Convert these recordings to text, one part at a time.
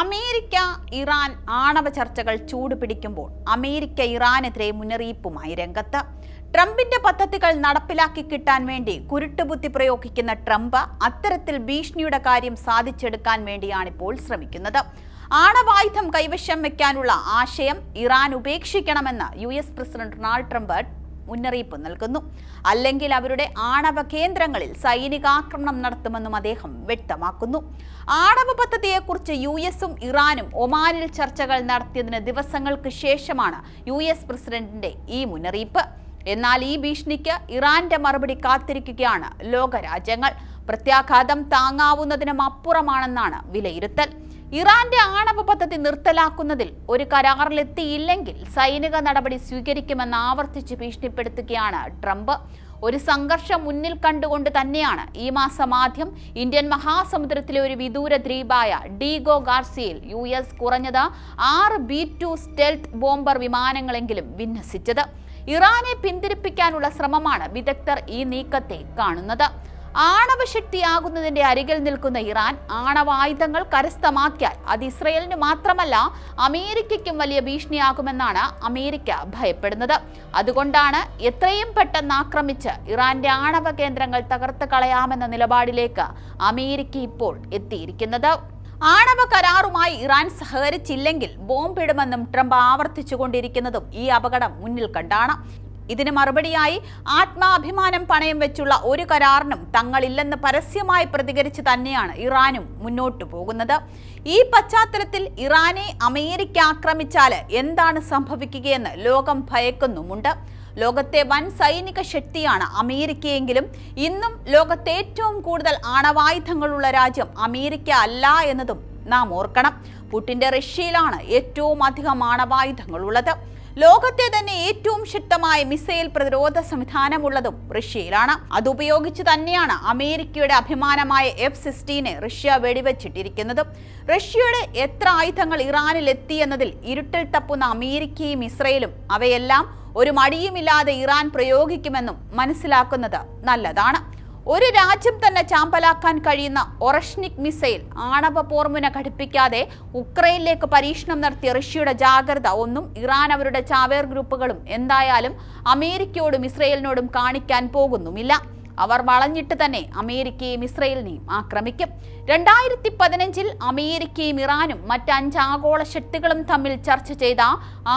America Iran ആണവ ചർച്ചകൾ ചൂടുപിടിക്കുമ്പോൾ America ഇറാനെതിരെ മുന്നറിയിപ്പുമായി രംഗത്ത്. ട്രംപിന്റെ പദ്ധതികൾ നടപ്പിലാക്കി കിട്ടാൻ വേണ്ടി കുരുട്ടുബുദ്ധി പ്രയോഗിക്കുന്ന ട്രംപ് അത്തരത്തിൽ ഭീഷണിയുടെ കാര്യം സാധിച്ചെടുക്കാൻ വേണ്ടിയാണിപ്പോൾ ശ്രമിക്കുന്നത്. ആണവായുധം കൈവശം വെക്കാനുള്ള ആശയം Iran ഉപേക്ഷിക്കണമെന്ന് U S president Donald Trump മുന്നറിയിപ്പ് നൽകുന്നു. അല്ലെങ്കിൽ അവരുടെ ആണവ കേന്ദ്രങ്ങളിൽ സൈനികാക്രമണം നടത്തുമെന്നും അദ്ദേഹം വ്യക്തമാക്കുന്നു. ആണവ പദ്ധതിയെക്കുറിച്ച് യു എസും ഇറാനും ഒമാനിൽ ചർച്ചകൾ നടത്തിയതിന് ദിവസങ്ങൾക്ക് ശേഷമാണ് യു എസ് പ്രസിഡന്റിന്റെ ഈ മുന്നറിയിപ്പ്. എന്നാൽ ഈ ഭീഷണിക്ക് ഇറാന്റെ മറുപടി കാത്തിരിക്കുകയാണ് ലോകരാജ്യങ്ങൾ. പ്രത്യാഘാതം താങ്ങാവുന്നതിനും അപ്പുറമാണെന്നാണ് വിലയിരുത്തൽ. ഇറാന്റെ ആണവ പദ്ധതി നിർത്തലാക്കുന്നതിൽ ഒരു കരാറിലെത്തിയില്ലെങ്കിൽ സൈനിക നടപടി സ്വീകരിക്കുമെന്ന് ആവർത്തിച്ച് ഭീഷണിപ്പെടുത്തുകയാണ് ട്രംപ്. ഒരു സംഘർഷം മുന്നിൽ കണ്ടുകൊണ്ട് തന്നെയാണ് ഈ മാസം ആദ്യം ഇന്ത്യൻ മഹാസമുദ്രത്തിലെ ഒരു വിദൂര ദ്വീപായ ഡീഗോ ഗാർസിയിൽ യു എസ് കുറഞ്ഞത് ആറ് ബി ടു സ്റ്റെൽത്ത് ബോംബർ വിമാനങ്ങളെങ്കിലും വിന്യസിച്ചത്. ഇറാനെ പിന്തിരിപ്പിക്കാനുള്ള ശ്രമമാണ് വിദഗ്ധർ ഈ നീക്കത്തെ കാണുന്നത്. ആണവശക്തിയാകുന്നതിന്റെ അരികിൽ നിൽക്കുന്ന ഇറാൻ ആണവായുധങ്ങൾ കരസ്ഥമാക്കിയാൽ അത് ഇസ്രയേലിന് മാത്രമല്ല അമേരിക്കയ്ക്കും വലിയ ഭീഷണിയാകുമെന്നാണ് അമേരിക്ക ഭയപ്പെടുന്നത്. അതുകൊണ്ടാണ് എത്രയും പെട്ടെന്ന് ആക്രമിച്ച് ഇറാന്റെ ആണവ കേന്ദ്രങ്ങൾ തകർത്ത് കളയാമെന്ന നിലപാടിലേക്ക് അമേരിക്ക ഇപ്പോൾ എത്തിയിരിക്കുന്നത്. ആണവ കരാറുമായി ഇറാൻ സഹകരിച്ചില്ലെങ്കിൽ ബോംബിടുമെന്നും ട്രംപ് ആവർത്തിച്ചുകൊണ്ടിരിക്കുന്നതും ഈ അപകടം മുന്നിൽ കണ്ടാണ്. ഇതിന് മറുപടിയായി ആത്മാഭിമാനം പണയം വെച്ചുള്ള ഒരു കരാറിനും തങ്ങളില്ലെന്ന് പരസ്യമായി പ്രതികരിച്ച് തന്നെയാണ് ഇറാനും മുന്നോട്ടു പോകുന്നത്. ഈ പശ്ചാത്തലത്തിൽ ഇറാനെ അമേരിക്ക ആക്രമിച്ചാൽ എന്താണ് സംഭവിക്കുകയെന്ന് ലോകം ഭയക്കുന്നുമുണ്ട്. ലോകത്തെ വൻ സൈനിക ശക്തിയാണ് അമേരിക്കയെങ്കിലും ഇന്നും ലോകത്തെ ഏറ്റവും കൂടുതൽ ആണവായുധങ്ങളുള്ള രാജ്യം അമേരിക്ക അല്ല എന്നതും നാം ഓർക്കണം. പുട്ടിന്റെ റഷ്യയിലാണ് ഏറ്റവും അധികം ആണവായുധങ്ങളുള്ളത്. ലോകത്തെ തന്നെ ഏറ്റവും ശക്തമായ മിസൈൽ പ്രതിരോധ സംവിധാനമുള്ളതും റഷ്യയിലാണ്. അതുപയോഗിച്ച് തന്നെയാണ് അമേരിക്കയുടെ അഭിമാനമായ എഫ് സിക്സ്റ്റീനെ റഷ്യ വെടിവെച്ചിട്ടിരിക്കുന്നത്. റഷ്യയുടെ എത്ര ആയുധങ്ങൾ ഇറാനിൽ എത്തിയെന്നതിൽ ഇരുട്ടിൽ തപ്പുന്ന അമേരിക്കയും ഇസ്രയേലും അവയെല്ലാം ഒരു മടിയുമില്ലാതെ ഇറാൻ പ്രയോഗിക്കുമെന്നും മനസ്സിലാക്കുന്നത് നല്ലതാണ്. ഒരു രാജ്യം തന്നെ ചാമ്പലാക്കാൻ കഴിയുന്ന ഒറഷ്നിക് മിസൈൽ ആണവ പോർമുന ഘടിപ്പിക്കാതെ ഉക്രൈനിലേക്ക് പരീക്ഷണം നടത്തിയ റഷ്യയുടെ ജാഗ്രത ഒന്നും ഇറാൻ അവരുടെ ചാവേർ ഗ്രൂപ്പുകളും എന്തായാലും അമേരിക്കയോടും ഇസ്രയേലിനോടും കാണിക്കാൻ പോകുന്നുമില്ല. അവർ വളഞ്ഞിട്ട് തന്നെ അമേരിക്കയും ഇസ്രയേലിനെയും ആക്രമിക്കും. രണ്ടായിരത്തി പതിനഞ്ചിൽ അമേരിക്കയും ഇറാനും മറ്റ് അഞ്ച് ആഗോള ശക്തികളും തമ്മിൽ ചർച്ച ചെയ്ത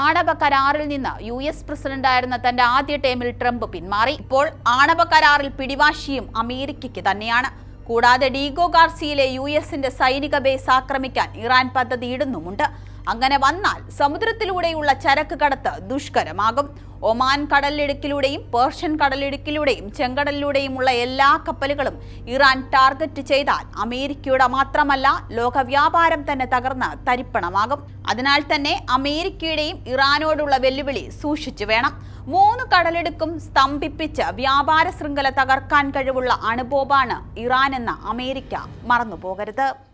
ആണവ കരാറിൽ നിന്ന് യു എസ് പ്രസിഡന്റായിരുന്ന തന്റെ ആദ്യ ടൈമിൽ ട്രംപ് പിന്മാറി. ഇപ്പോൾ ആണവ കരാറിൽ പിടിവാശിയും അമേരിക്കയ്ക്ക് തന്നെയാണ്. കൂടാതെ ഡീഗോ ഗാർസിയിലെ യു എസിന്റെ സൈനിക ബേസ് ആക്രമിക്കാൻ ഇറാൻ പദ്ധതിയിടുന്നുമുണ്ട് അങ്ങനെ വന്നാൽ സമുദ്രത്തിലൂടെയുള്ള ചരക്ക് കടത്ത് ദുഷ്കരമാകും. ഒമാൻ കടലിടുക്കിലൂടെയും പേർഷ്യൻ കടലിടുക്കിലൂടെയും ചെങ്കടലിലൂടെയുമുള്ള എല്ലാ കപ്പലുകളും ഇറാൻ ടാർഗറ്റ് ചെയ്താൽ അമേരിക്കയുടെ മാത്രമല്ല ലോക വ്യാപാരം തന്നെ തകർന്ന് തരിപ്പണമാകും. അതിനാൽ തന്നെ അമേരിക്കയുടെയും ഇറാനോടുള്ള വെല്ലുവിളി സൂക്ഷിച്ചു വേണം. മൂന്ന് കടലെടുക്കും സ്തംഭിപ്പിച്ച് വ്യാപാര ശൃംഖല തകർക്കാൻ കഴിവുള്ള അണുബോബാണ് ഇറാൻ എന്ന അമേരിക്ക മറന്നുപോകരുത്.